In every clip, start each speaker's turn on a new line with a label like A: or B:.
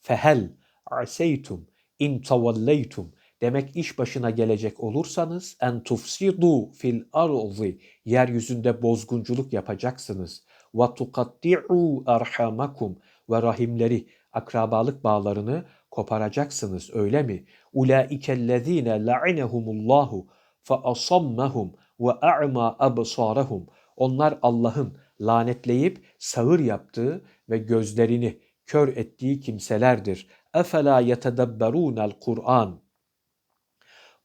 A: Fehel aseytum in tavalleytum demek iş başına gelecek olursanız en tufsidu fil arzi yeryüzünde bozgunculuk yapacaksınız. Ve tukatti'u arhamakum ve rahimleri akrabalık bağlarını koparacaksınız öyle mi? Ulaikellezine la'inehumullahu fe asammahum ve a'ma absarahum. Onlar Allah'ın lanetleyip sağır yaptığı ve gözlerini kör ettiği kimselerdir. Efela yetedebberunel Kur'an.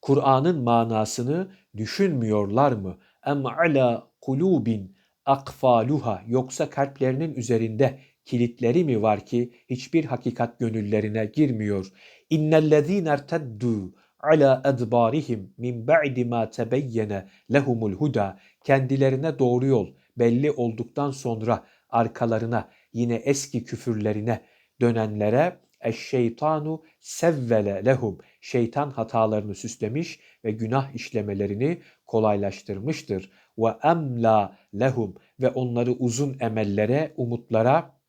A: Kur'an'ın manasını düşünmüyorlar mı? Em ala kulubin akfaluha yoksa kalplerinin üzerinde kilitleri mi var ki hiçbir hakikat gönüllerine girmiyor? İnnellezîne erteddû ala edbarihim min ba'di ma tebeyyene lehumul huda kendilerine doğru yol belli olduktan sonra arkalarına yine eski küfürlerine dönenlere eşşeytanu sevvele lehum şeytan hatalarını süslemiş ve günah işlemelerini kolaylaştırmıştır. Ve emla lehum ve onları uzun emellere, umutlara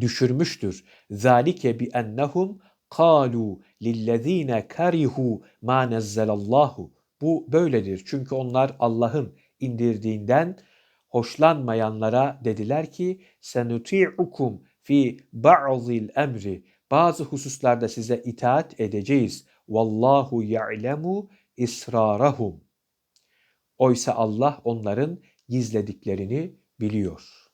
A: düşürmüştür. Zalike bi ennehum kalu lillezine karihu ma nezzelallahu. Bu böyledir. Çünkü onlar Allah'ın indirdiğinden hoşlanmayanlara dediler ki senuti'ukum fi ba'zil emri. Bazı hususlarda size itaat edeceğiz. Vallahu ya'lemu israrahum. Oysa Allah onların gizlediklerini biliyor.